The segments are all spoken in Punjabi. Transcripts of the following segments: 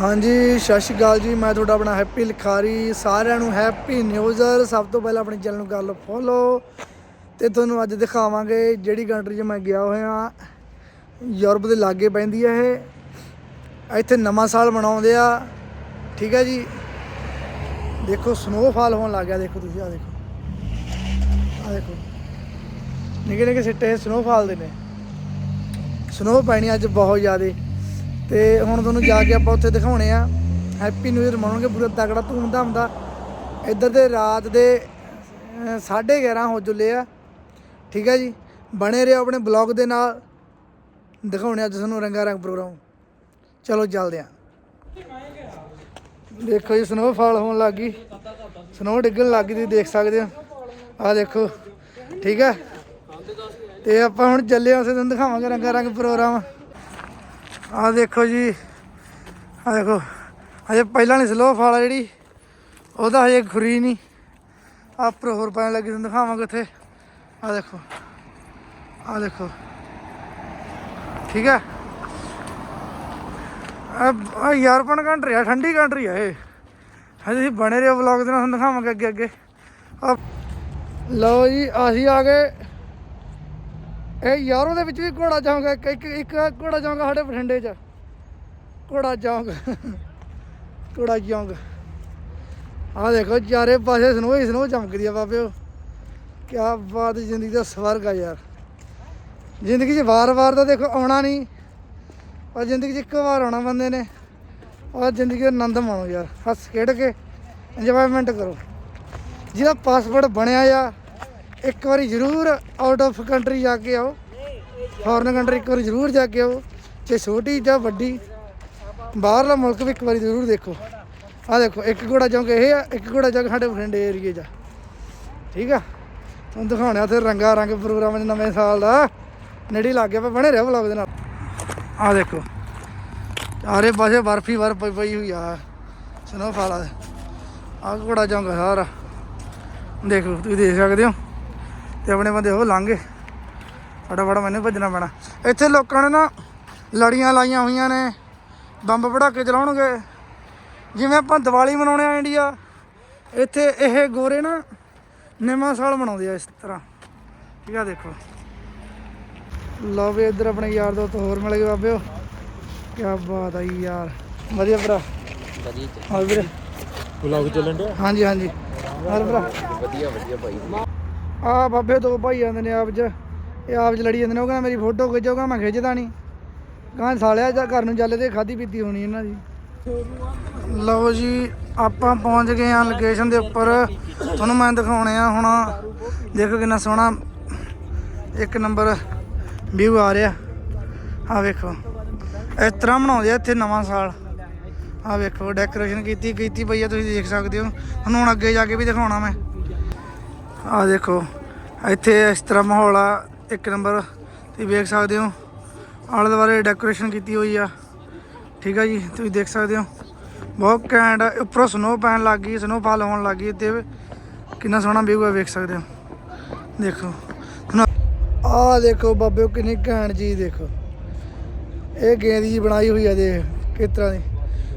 ਹਾਂਜੀ, ਸਤਿ ਸ਼੍ਰੀ ਅਕਾਲ ਜੀ। ਮੈਂ ਤੁਹਾਡਾ ਆਪਣਾ ਹੈਪੀ ਲਿਖਾਰੀ। ਸਾਰਿਆਂ ਨੂੰ ਹੈਪੀ ਨਿਊਜ਼ਰ ਸਭ ਤੋਂ ਪਹਿਲਾਂ ਆਪਣੇ ਚੈਨਲ ਨੂੰ ਕਰ ਲਓ ਫੋਲੋ ਤੇ ਤੁਹਾਨੂੰ ਅੱਜ ਦਿਖਾਵਾਂਗੇ ਜਿਹੜੀ ਕੰਟਰੀ 'ਚ ਮੈਂ ਗਿਆ ਹੋਇਆ। ਯੂਰਪ ਦੇ ਲਾਗੇ ਪੈਂਦੀ ਹੈ ਇਹ। ਇੱਥੇ ਨਵਾਂ ਸਾਲ ਮਨਾਉਂਦੇ ਆ। ਠੀਕ ਹੈ ਜੀ। ਦੇਖੋ ਸਨੋਫਾਲ ਹੋਣ ਲੱਗ ਗਿਆ। ਦੇਖੋ ਤੁਸੀਂ, ਆ ਦੇਖੋ। ਆ ਦੇਖੋ। ਨਿੱਕੇ ਨਿੱਕੇ ਸਿੱਟੇ ਸਨੋਫਾਲ ਦੇ ਨੇ। ਸਨੋ ਪੈਣੀ ਅੱਜ ਬਹੁਤ ਜ਼ਿਆਦਾ। ਤੇ ਹੁਣ ਤੁਹਾਨੂੰ ਜਾ ਕੇ ਆਪਾਂ ਉੱਥੇ ਦਿਖਾਉਣੇ ਆ। ਹੈਪੀ ਨਿਊ ਇਅਰ ਮਨਾਉਣਗੇ, ਪੂਰਾ ਤਗੜਾ ਧੂਮਧਾਮ ਦਾ। ਇੱਧਰ ਦੇ ਰਾਤ ਦੇ 11:30 ਹੋ ਚੁੱਲੇ ਆ। ਠੀਕ ਹੈ ਜੀ? ਬਣੇ ਰਹੋ ਆਪਣੇ ਬਲੌਗ ਦੇ ਨਾਲ। ਦਿਖਾਉਣੇ ਅੱਜ ਤੁਹਾਨੂੰ ਰੰਗਾ ਰੰਗ ਪ੍ਰੋਗਰਾਮ। ਚਲੋ ਚੱਲਦੇ ਆ। ਦੇਖੋ ਜੀ ਸਨੋਫਾਲ ਹੋਣ ਲੱਗ ਗਈ। ਸਨੋ ਡਿੱਗਣ ਲੱਗ ਗਈ, ਤੁਸੀਂ ਦੇਖ ਸਕਦੇ ਹੋ। ਆ ਦੇਖੋ, ਠੀਕ ਹੈ ਤੇ ਆਪਾਂ ਹੁਣ ਚੱਲੇ ਹਾਂ ਉਸੇ ਦਿਨ ਦਿਖਾਵਾਂਗੇ ਰੰਗਾ ਰੰਗ ਪ੍ਰੋਗਰਾਮ। ਆ ਦੇਖੋ ਜੀ, ਆ ਦੇਖੋ। ਹਜੇ ਪਹਿਲਾਂ ਨਹੀਂ ਸਲੋ ਫਾਲ ਜਿਹੜੀ, ਉਹਦਾ ਹਜੇ ਖੁਰੀ ਨਹੀਂ ਆਪਰ ਹੋਰ ਪੈਣ ਲੱਗੀ, ਤੁਹਾਨੂੰ ਦਿਖਾਵਾਂਗੇ ਉੱਥੇ। ਆ ਦੇਖੋ ਆ ਦੇਖੋ। ਠੀਕ ਹੈ ਆ ਯੂਰਪਨ ਕੰਟਰੀ ਆ ਠੰਡੀ ਕੰਟਰੀ ਆ ਇਹ। ਹਜੇ ਤੁਸੀਂ ਬਣੇ ਰਹੋ ਵਲੌਗ ਦੇ ਨਾਲ, ਤੁਹਾਨੂੰ ਦਿਖਾਵਾਂਗੇ ਅੱਗੇ ਅੱਗੇ ਆ ਲਓ ਜੀ ਅਸੀਂ ਆ ਗਏ। ਇਹ ਯਾਰੋ ਦੇ ਵਿੱਚ ਵੀ ਘੋੜਾ ਜਾਊਗਾ ਇੱਕ ਇੱਕ ਇੱਕ ਘੋੜਾ ਜਾਊਗਾ ਸਾਡੇ ਬਠਿੰਡੇ 'ਚ। ਘੋੜਾ ਜਾਊਗਾ ਘੋੜਾ ਜਾਊਗਾ। ਆਹ ਦੇਖੋ ਚਾਰੇ ਪਾਸੇ ਸਨੋ ਹੀ ਸਨੋ ਚਮਕਦੀ ਆ ਬਾਬਿਓ। ਕੀ ਬਾਤ ਹੈ, ਜ਼ਿੰਦਗੀ ਦਾ ਸਵਰਗ ਆ ਯਾਰ। ਜ਼ਿੰਦਗੀ 'ਚ ਵਾਰ-ਵਾਰ ਤਾਂ ਦੇਖੋ ਆਉਣਾ ਨਹੀਂ ਪਰ ਜ਼ਿੰਦਗੀ 'ਚ ਇੱਕ ਵਾਰ ਆਉਣਾ ਬੰਦੇ ਨੇ। ਔਰ ਜ਼ਿੰਦਗੀ ਦਾ ਆਨੰਦ ਮਾਣੋ ਯਾਰ ਹੱਸ ਖੇਡ ਕੇ ਇੰਜੋਇਮੈਂਟ ਕਰੋ। ਜਿਹਦਾ ਪਾਸਪੋਰਟ ਬਣਿਆ ਆ ਇੱਕ ਵਾਰੀ ਜ਼ਰੂਰ ਆਊਟ ਆਫ ਕੰਟਰੀ ਜਾ ਕੇ ਆਓ। ਫੋਰਨ ਕੰਟਰੀ ਇੱਕ ਵਾਰੀ ਜ਼ਰੂਰ ਜਾ ਕੇ ਆਓ। ਚਾਹੇ ਛੋਟੀ ਜਾਂ ਵੱਡੀ, ਬਾਹਰਲਾ ਮੁਲਕ ਵੀ ਇੱਕ ਵਾਰੀ ਜ਼ਰੂਰ ਦੇਖੋ। ਆਹ ਦੇਖੋ, ਇੱਕ ਘੋੜਾ ਚੌਂਕ ਇਹ ਆ, ਇੱਕ ਘੋੜਾ ਚੌਂਕ ਸਾਡੇ ਬਠਿੰਡੇ ਏਰੀਏ 'ਚ ਆ। ਠੀਕ ਆ? ਤੁਹਾਨੂੰ ਦਿਖਾਉਣਾ ਉੱਥੇ ਰੰਗਾ ਰੰਗ ਪ੍ਰੋਗਰਾਮ 'ਚ ਨਵੇਂ ਸਾਲ ਦਾ। ਨੇੜੇ ਲੱਗ ਗਿਆ ਪਰ ਬਣੇ ਰਿਹਾ ਵਲੌਗ ਦੇ ਨਾਲ। ਆਹ ਦੇਖੋ ਚਾਰੇ ਪਾਸੇ ਬਰਫੀ ਬਰਫ ਪਈ ਪਈ ਹੋਈ ਆ। ਸਨੋਫਾਲ ਆ ਆਹ ਘੋੜਾ ਚੌਂਕ ਸਾਰਾ। ਦੇਖੋ, ਤੁਸੀਂ ਦੇਖ ਸਕਦੇ ਹੋ। ਤੇ ਆਪਣੇ ਬੰਦੇ ਉਹ ਲੰਘੇ ਫਟਾਫਟ ਮੈਨੂੰ ਭੱਜਣਾ ਪੈਣਾ। ਇੱਥੇ ਲੋਕਾਂ ਨੇ ਨਾ ਲੜੀਆਂ ਲਾਈਆਂ ਹੋਈਆਂ ਨੇ। ਬੰਬ ਪੜਾਕੇ ਚਲਾਉਣਗੇ। ਜਿਵੇਂ ਆਪਾਂ ਦੀਵਾਲੀ ਮਨਾਉਣੇ ਆ ਇੰਡੀਆ ਇੱਥੇ ਇਹ ਗੋਰੇ ਨਾ ਨਵਾਂ ਸਾਲ ਮਨਾਉਂਦੇ ਆ ਇਸ ਤਰ੍ਹਾਂ। ਠੀਕ ਆ ਦੇਖੋ। ਲਓ ਵੀ ਇੱਧਰ ਆਪਣੇ ਯਾਰ ਦੋਸਤ ਹੋਰ ਮਿਲ ਗਏ ਬਾਬਿਓ। ਕੀ ਬਾਤ ਆ ਯਾਰ। ਵਧੀਆ ਭਰਾ। ਵਧੀਆ ਹਾਂ ਵੀਰੇ? ਵਲੌਗ ਚੱਲਣ ਡਿਆ? ਹਾਂਜੀ ਹਾਂਜੀ। ਹੋਰ ਭਰਾ? ਵਧੀਆ ਵਧੀਆ ਭਾਈ। ਆ ਬਾਬੇ ਦੋ ਭਾਈ ਆਂਦੇ ਨੇ ਆਪ ਚ। ਇਹ ਆਪ ਚ ਲੜੀ ਜਾਂਦੇ ਨੇ। ਉਹ ਕਹਿੰਦਾ ਮੇਰੀ ਫੋਟੋ ਖਿੱਚੋਗਾ ਮੈਂ ਖਿੱਚਦਾ ਨਹੀਂ। ਕਹਾਂ ਸਾਲਿਆ ਜਾਂ ਘਰ ਨੂੰ ਚੱਲੇ ਤੇ ਖਾਦੀ ਪੀਤੀ ਹੋਣੀ ਇਹਨਾਂ ਦੀ। ਲਓ ਜੀ, ਆਪਾਂ ਪਹੁੰਚ ਗਏ ਆ ਲੋਕੇਸ਼ਨ ਦੇ ਉੱਪਰ। ਤੁਹਾਨੂੰ ਮੈਂ ਦਿਖਾਉਣੇ ਆ ਹੁਣ। ਦੇਖੋ ਕਿੰਨਾ ਸੋਹਣਾ ਇੱਕ ਨੰਬਰ ਵਿਊ ਆ ਰਿਹਾ। ਆ ਵੇਖੋ। ਇਸ ਤਰ੍ਹਾਂ ਬਣਾਉਂਦੇ ਆ ਇੱਥੇ ਨਵਾਂ ਸਾਲ। ਆ ਵੇਖੋ ਡੈਕੋਰੇਸ਼ਨ ਕੀਤੀ ਕੀਤੀ ਪਈ ਆ, ਤੁਸੀਂ ਦੇਖ ਸਕਦੇ ਹੋ। ਤੁਹਾਨੂੰ ਹੁਣ ਅੱਗੇ ਜਾ ਕੇ ਵੀ ਦਿਖਾਉਣਾ ਮੈਂ। ਆ ਦੇਖੋ, ਇੱਥੇ ਇਸ ਤਰ੍ਹਾਂ ਮਾਹੌਲ ਆ। ਇੱਕ ਨੰਬਰ, ਤੁਸੀਂ ਵੇਖ ਸਕਦੇ ਹੋ, ਆਲੇ ਦੁਆਲੇ ਡੈਕੋਰੇਸ਼ਨ ਕੀਤੀ ਹੋਈ ਆ। ਠੀਕ ਆ ਜੀ, ਤੁਸੀਂ ਦੇਖ ਸਕਦੇ ਹੋ। ਬਹੁਤ ਘੈਂਟ ਆ। ਉੱਪਰੋਂ ਸਨੋ ਪੈਣ ਲੱਗ ਗਈ ਸਨੋਫਾਲ ਹੋਣ ਲੱਗ ਗਈ, ਤੇ ਕਿੰਨਾ ਸੋਹਣਾ ਵਿਊ ਆ, ਵੇਖ ਸਕਦੇ ਹੋ। ਦੇਖੋ। ਆ ਦੇਖੋ ਬਾਬੇ, ਕਿੰਨੀ ਘੈਂਟ ਜੀ ਦੇਖੋ। ਇਹ ਗੇਂਦ ਜੀ ਬਣਾਈ ਹੋਈ ਆ, ਦੇਖ, ਕਿਸ ਤਰ੍ਹਾਂ ਦੀ।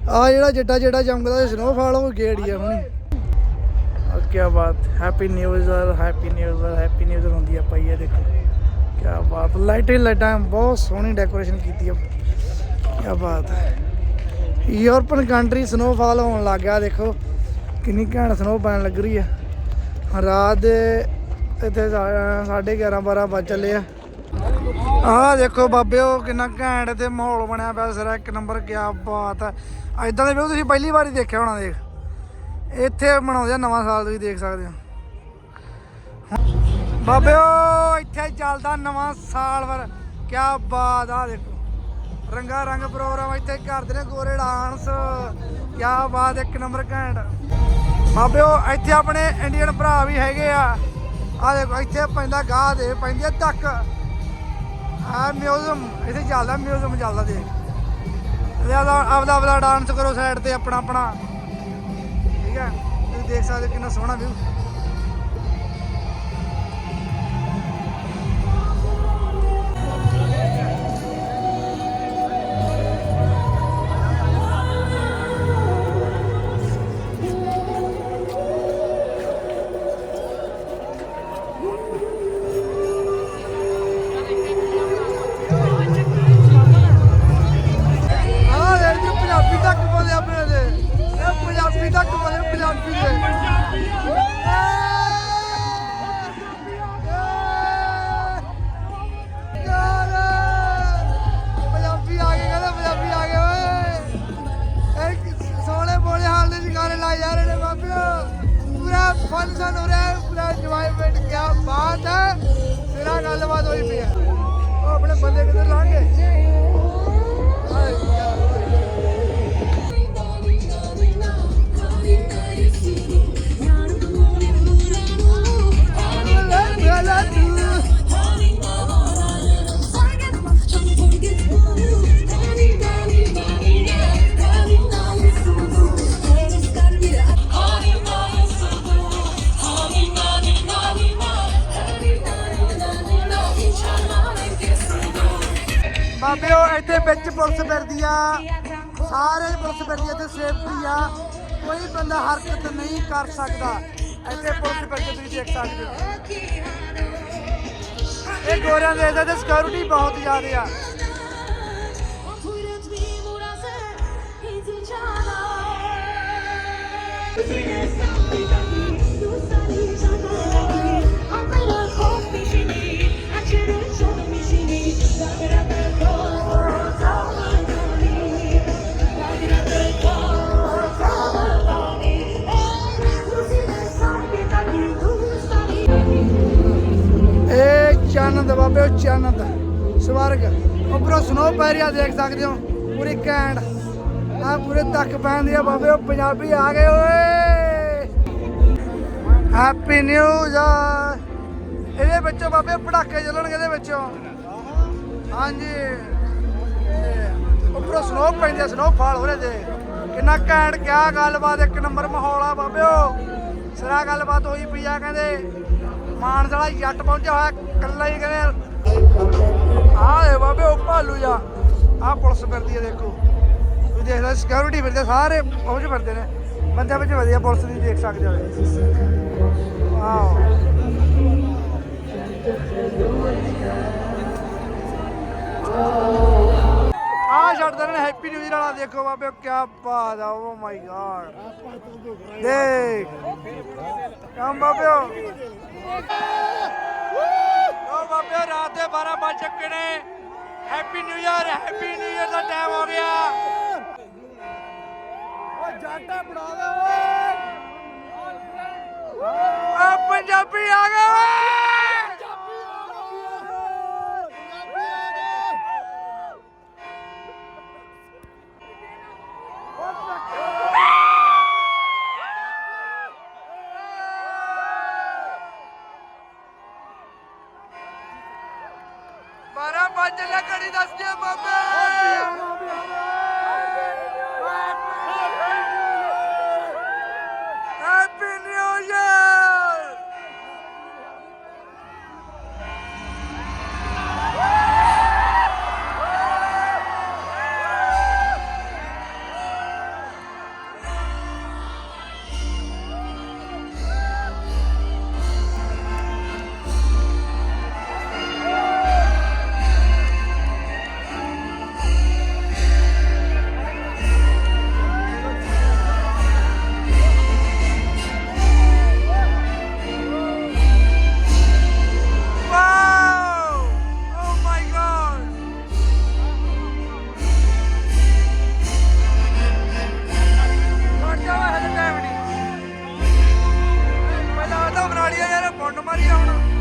ਆ ਜਿਹੜਾ ਜੱਟਾ ਜਿਹੜਾ ਜੰਮਦਾ ਸਨੋਫਾਲ ਉਹ ਗੇੜੀ ਆ ਹੁਣੀ। ਆ ਕੀ ਬਾਤ happy new new year happy new new year happy new new year ਹੁੰਦੀ ਆ ਪਈ ਆ ਦੇਖੋ। ਕੀ ਬਾਤ, ਲਾਈਟਾਂ ਲਾਈਟਾਂ, ਬਹੁਤ ਸੋਹਣੀ ਡੈਕੋਰੇਸ਼ਨ ਕੀਤੀ ਆ। ਕੀ ਬਾਤ ਹੈ। ਯੂਰਪਨ ਕੰਟਰੀ ਸਨੋਫਾਲ ਹੋਣ ਲੱਗ ਗਿਆ, ਦੇਖੋ, ਕਿੰਨੀ ਘੈਂਟ ਸਨੋ ਪੈਣ ਲੱਗ ਰਹੀ ਆ। ਰਾਤ ਦੇ ਇੱਥੇ 11:30 12 ਵੱਜ ਚੱਲੇ ਆ। ਆਹ ਦੇਖੋ ਬਾਬਿਓ ਕਿੰਨਾ ਘੈਂਟ ਤੇ ਮਾਹੌਲ ਬਣਿਆ ਪਿਆ, ਸਿਰਾ ਇੱਕ ਨੰਬਰ, ਕਿਆ ਬਾਤ ਹੈ। ਐਦਾਂ ਦੇ ਵੀਡੀਓ ਤੁਸੀਂ ਪਹਿਲੀ ਵਾਰੀ ਦੇਖਿਆ ਹੋਣਾ, ਦੇਖ। ਇੱਥੇ ਮਨਾਉਂਦੇ ਆ, ਨਵਾਂ ਸਾਲ ਤੁਸੀਂ ਦੇਖ ਸਕਦੇ ਹੋ। ਬਾਬਿਓ, ਇੱਥੇ ਚੱਲਦਾ ਨਵਾਂ ਸਾਲ ਵਰ। ਕੀ ਬਾਤ ਆ, ਦੇਖੋ। ਰੰਗਾ ਰੰਗ ਪ੍ਰੋਗਰਾਮ ਇੱਥੇ ਕਰਦੇ ਨੇ ਗੋਰੇ ਡਾਂਸ। ਕੀ ਬਾਤ, ਇੱਕ ਨੰਬਰ ਘੈਂਟ। ਬਾਬਿਓ, ਇੱਥੇ ਆਪਣੇ ਇੰਡੀਅਨ ਭਰਾ ਵੀ ਹੈਗੇ ਆ। ਆ ਦੇਖੋ, ਇੱਥੇ ਪੈਂਦਾ ਗਾਹ ਦੇ, ਪੈਂਦੀ ਆ ਧੱਕ ਆ ਮਿਊਜ਼ੀਅਮ, ਇੱਥੇ ਚੱਲਦਾ ਮਿਊਜ਼ੀਅਮ, ਚੱਲਦਾ ਦੇਖ। ਆਪਦਾ ਆਪਦਾ ਡਾਂਸ ਕਰੋ ਸਾਈਡ ਤੇ, ਆਪਣਾ ਆਪਣਾ। ਠੀਕ ਹੈ ਤੁਸੀਂ ਦੇਖ ਸਕਦੇ ਹੋ ਕਿੰਨਾ ਸੋਹਣਾ ਵਿਊ ਹੋਈ ਪਈ ਹੈ ਉਹ ਆਪਣੇ ਬੰਦੇ ਕਿੱਧਰ ਲਾਂਗੇ ਹਾਏ ਵਿੱਚ ਪੁਲਿਸ ਫਿਰਦੀ ਆ। ਸਾਰੇ ਪੁਲਿਸ ਫਿਰਦੀ ਆ, ਇੱਥੇ ਸੇਫਟੀ ਆ। ਕੋਈ ਬੰਦਾ ਹਰਕਤ ਨਹੀਂ ਕਰ ਸਕਦਾ। ਇੱਥੇ ਪੁਲਿਸ ਫਿਰਦੀ ਤੁਸੀਂ ਦੇਖ ਸਕਦੇ ਹੋ। ਇਹ ਗੋਰਿਆਂ ਦੇ ਇਹਦੇ ਸਿਕਿਉਰਿਟੀ ਬਹੁਤ ਜ਼ਿਆਦਾ ਆ। ਇਹ ਬਾਬੇ ਉਹ ਚੰਨ ਸਵਰਗ। ਉੱਪਰੋਂ ਸਨੋ ਪੈ ਰਿਹਾ ਦੇਖ ਸਕਦੇ ਹੋ। ਪੂਰੀ ਕੈਂਡ ਆ ਪੂਰੇ ਤੱਕ ਪੈਂਦੀ ਆ ਬਾਬੇ, ਉਹ ਪੰਜਾਬੀ ਆ ਗਏ, ਓਏ। ਹੈਪੀ ਨਿਊ ਇਅਰ ਇਹਦੇ ਵਿੱਚੋਂ ਬਾਬੇ ਪੜਾਕੇ ਚੱਲਣਗੇ ਇਹਦੇ ਵਿੱਚੋਂ। ਹਾਂਜੀ। ਉੱਪਰੋਂ ਸਨੋ ਪੈਂਦੀ ਆ, ਸਨੋ ਫਾਲ ਹੋ ਰਿਹਾ ਜੇ। ਕਿੰਨਾ ਘੈਂਟ, ਕਿਆ ਗੱਲਬਾਤ, ਇੱਕ ਨੰਬਰ ਮਾਹੌਲ ਆ ਬਾਬਿਓ। ਸਿਰਾ ਗੱਲਬਾਤ ਹੋਈ ਪਈ ਆ, ਕਹਿੰਦੇ, ਮਾਨਸ ਜੱਟ ਪਹੁੰਚਿਆ ਹੋਇਆ ਕੱਲਾ ਹੀ ਕਹਿੰਦੇ ਆਹ ਏ ਬਾਬੇ ਉਹ ਭਾਲੂ ਜਾ ਆਹ ਪੁਲਿਸ ਫਿਰਦੀ ਹੈ ਦੇਖੋ ਤੁਸੀਂ ਦੇਖ ਲਓ ਸਿਕਿਉਰਿਟੀ ਫਿਰਦੇ ਸਾਰੇ ਪਹੁੰਚ ਫਿਰਦੇ ਨੇ ਬੰਦਿਆਂ ਵਿੱਚ ਵਧੀਆ ਪੁਲਿਸ ਦੀ ਦੇਖ ਸਕਦੇ ਹੋ ਵਾਓ ਆ ਛੱਡਦੇ ਨੇ ਹੈਪੀ ਨਿਊ ਇਅਰ ਵਾਲਾ ਦੇਖੋ ਬਾਬੇ ਕੀ ਬਾਤ ਆ ਓ ਮਾਈ ਗॉड ਦੇਖ ਕੰਮ ਬਾਬਿਓ ਓ ਬਾਬਿਓ ਰਾਤ ਦੇ 12 ਵੱਜ ਚੁੱਕੇ ਨੇ। Happy new year happy new year ਦਾ ਟਾਈਮ ਹੋ ਗਿਆ। ਓ ਜਾਟਾ ਬਣਾ ਦੇ ਓਏ। ਓ ਪੰਜਾਬੀ ਆ ਗਏ ਓਏ ਬਾਰਾਂ ਪੰਜ ਲੱਕੜੀ ਦੱਸਦੀ ਆ ਬਾਬੇ। no Mariana.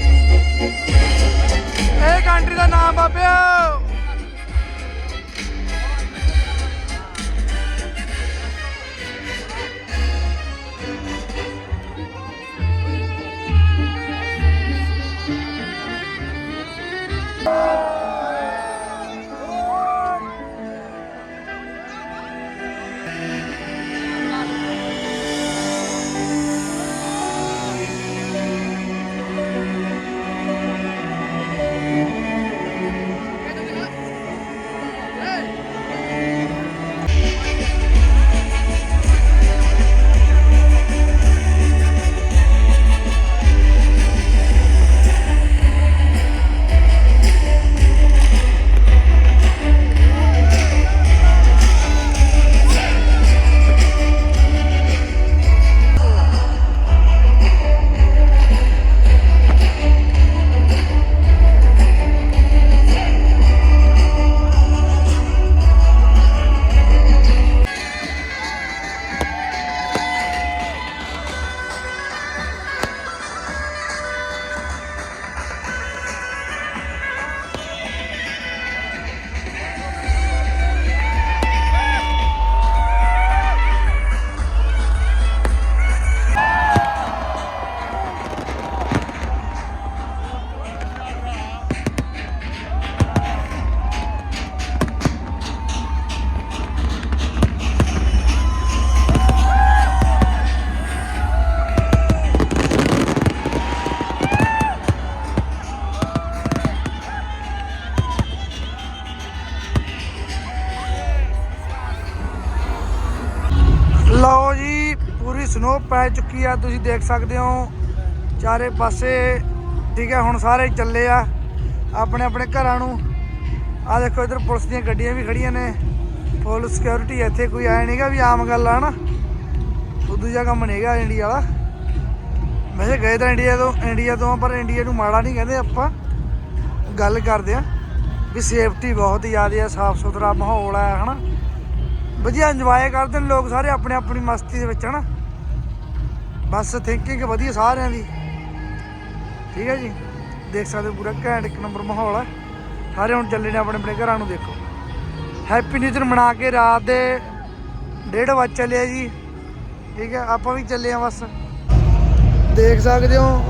ਸਨੋ ਪੈ ਚੁੱਕੀ ਆ, ਤੁਸੀਂ ਦੇਖ ਸਕਦੇ ਹੋ। ਚਾਰੇ ਪਾਸੇ, ਠੀਕ ਹੈ ਹੁਣ ਸਾਰੇ ਚੱਲੇ ਆ, ਆਪਣੇ ਆਪਣੇ ਘਰਾਂ ਨੂੰ। ਆ ਦੇਖੋ, ਇਧਰ ਪੁਲਿਸ ਦੀਆਂ ਗੱਡੀਆਂ ਵੀ ਖੜੀਆਂ ਨੇ। ਫੁੱਲ ਸਿਕਿਉਰਿਟੀ ਇੱਥੇ ਕੋਈ ਆਇਆ ਨਹੀਂਗਾ ਵੀ ਆਮ ਗੱਲ ਆ, ਹਨਾ? ਉਦੋਂ ਜਿਹਾ ਕੰਮ ਨਹੀਂਗਾ ਇੰਡੀਆ ਵਾਲਾ। ਵੈਸੇ ਗਏ ਤਾਂ ਇੰਡੀਆ ਤੋਂ ਇੰਡੀਆ ਤੋਂ ਪਰ ਇੰਡੀਆ ਨੂੰ ਮਾੜਾ ਨਹੀਂ ਕਹਿੰਦੇ ਆਪਾਂ। ਗੱਲ ਕਰਦੇ ਆ ਵੀ ਸੇਫਟੀ ਬਹੁਤ ਜ਼ਿਆਦਾ ਆ ਸਾਫ਼ ਸੁਥਰਾ ਮਾਹੌਲ ਆ, ਹਨਾ? ਵਧੀਆ ਇੰਜੋਏ ਕਰਦੇ ਨੇ ਲੋਕ ਸਾਰੇ ਆਪਣੇ ਆਪਣੀ ਮਸਤੀ ਦੇ ਵਿੱਚ, ਹਨਾ? ਬਸ ਥਿੰਕਿੰਗ ਵਧੀਆ ਸਾਰਿਆਂ ਦੀ। ਠੀਕ ਹੈ ਜੀ? ਦੇਖ ਸਕਦੇ ਹੋ ਪੂਰਾ ਘੈਂਟ ਇੱਕ ਨੰਬਰ ਮਾਹੌਲ ਹੈ ਸਾਰੇ ਹੁਣ ਚੱਲੇ ਨੇ ਆਪਣੇ ਆਪਣੇ ਘਰਾਂ ਨੂੰ ਦੇਖੋ। ਹੈਪੀ ਨਿਊ ਈਅਰ ਮਨਾ ਕੇ ਰਾਤ ਦੇ 1:30 ਵਜੇ ਚੱਲੇ ਜੀ। ਠੀਕ ਹੈ? ਆਪਾਂ ਵੀ ਚੱਲੇ ਆ ਬਸ। ਦੇਖ ਸਕਦੇ ਹੋ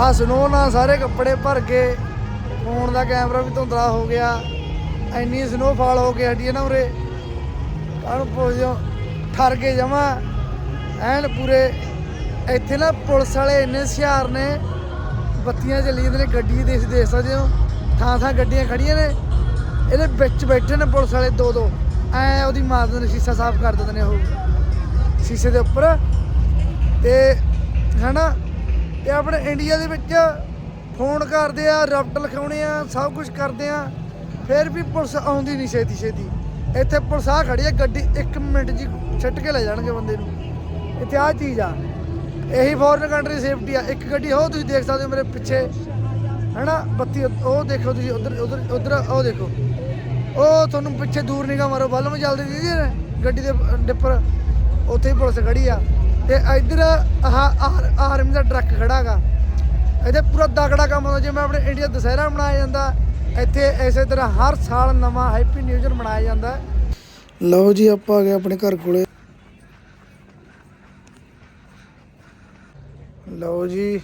ਆ ਸਨੋ ਨਾਲ ਸਾਰੇ ਕੱਪੜੇ ਭਰ ਕੇ ਫੋਨ ਦਾ ਕੈਮਰਾ ਵੀ ਧੁੰਦਲਾ ਹੋ ਗਿਆ। ਇੰਨੀ ਸਨੋਫਾਲ ਹੋ ਕੇ ਹਟੀ ਹੈ ਨਾ ਉਰੇ ਕਾਹਨੂੰ ਪੁੱਛਦੇ ਠਰ ਕੇ ਜਮਾ। ਐਨ ਪੂਰੇ ਇੱਥੇ ਨਾ ਪੁਲਿਸ ਵਾਲੇ ਇੰਨੇ ਹੁਸ਼ਿਆਰ ਨੇ, ਬੱਤੀਆਂ ਚੱਲੀ ਜਾਂਦੇ ਨੇ, ਗੱਡੀ ਦੇਖ ਦੇਖ ਸਕਦੇ ਹੋ, ਥਾਂ ਥਾਂ ਗੱਡੀਆਂ ਖੜੀਆਂ ਨੇ, ਇਹਦੇ ਵਿੱਚ ਬੈਠੇ ਨੇ ਪੁਲਿਸ ਵਾਲੇ ਦੋ ਦੋ, ਐ ਉਹਦੀ ਮਾਰ ਦਿੰਦੇ ਨੇ ਸ਼ੀਸ਼ਾ ਸਾਫ਼ ਕਰ ਦਿੰਦੇ ਨੇ ਉਹ, ਸ਼ੀਸ਼ੇ ਦੇ ਉੱਪਰ, ਤੇ ਹਨਾ, ਤੇ ਆਪਣੇ ਇੰਡੀਆ ਦੇ ਵਿੱਚ ਫੋਨ ਕਰਦੇ ਆ ਰਫਟ ਲਿਖਾਉਣੇ ਆ, ਸਭ ਕੁਝ ਕਰਦੇ ਆ, ਫਿਰ ਵੀ ਪੁਲਿਸ ਆਉਂਦੀ ਨਹੀਂ ਛੇਤੀ ਛੇਤੀ, ਇੱਥੇ ਪੁਲਿਸ ਆ ਖੜੀ ਆ, ਗੱਡੀ 1 ਮਿੰਟ ਜੀ ਛੱਟ ਕੇ ਲੈ ਜਾਣਗੇ ਬੰਦੇ ਨੂੰ, ਇੱਥੇ ਆ ਚੀਜ਼ ਆ। ਇਹੀ ਫੋਰਨ ਕੰਟਰੀ ਸੇਫਟੀ ਆ। ਇੱਕ ਗੱਡੀ ਹੋ ਤੁਸੀਂ ਦੇਖ ਸਕਦੇ ਹੋ ਮੇਰੇ ਪਿੱਛੇ। ਹੈਨਾ? ਬੱਤੀ, ਉਹ ਦੇਖੋ ਤੁਸੀਂ, ਉਧਰ ਉਧਰ ਉਧਰ, ਉਹ ਦੇਖੋ। ਉਹ ਤੁਹਾਨੂੰ ਪਿੱਛੇ ਦੂਰ ਨਿਗਾ ਮਾਰੋ। ਬੱਲ ਨੂੰ ਚੱਲਦੀ ਦੀਦੀ ਗੱਡੀ ਦੇ, ਡਿੱਪਰ, ਉੱਥੇ ਹੀ ਪੁਲਿਸ ਖੜੀ ਆ। ਤੇ ਇੱਧਰ ਆਹ ਆਰਮੀ ਦਾ ਟਰੱਕ ਖੜਾ ਗਾ। ਇੱਥੇ ਪੂਰਾ ਤਕੜਾ ਕੰਮ ਹੁੰਦਾ। ਜਿਵੇਂ ਆਪਣੇ ਇੰਡੀਆ ਦੁਸਹਿਰਾ ਮਨਾਇਆ ਜਾਂਦਾ, ਇੱਥੇ ਇਸੇ ਤਰ੍ਹਾਂ ਹਰ ਸਾਲ ਨਵਾਂ ਹੈਪੀ ਨਿਊ ਇਅਰ ਮਨਾਇਆ ਜਾਂਦਾ। ਲਓ ਜੀ, ਆਪਾਂ ਆ ਗਏ ਆਪਣੇ ਘਰ ਕੋਲੇ। ਲਓ ਜੀ,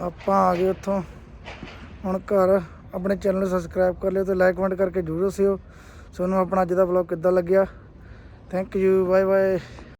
ਆਪਾਂ ਆ ਗਏ ਉੱਥੋਂ। ਹੁਣ ਘਰ, ਆਪਣੇ ਚੈਨਲ ਨੂੰ ਸਬਸਕ੍ਰਾਈਬ ਕਰ ਲਿਓ ਤੇ ਲਾਈਕ ਕਮੈਂਟ ਕਰਕੇ ਜਰੂਰ ਦੱਸਿਓ। ਤੁਹਾਨੂੰ ਆਪਣਾ ਅੱਜ ਦਾ ਵਲੌਗ ਕਿੱਦਾਂ ਲੱਗਿਆ? Thank you bye bye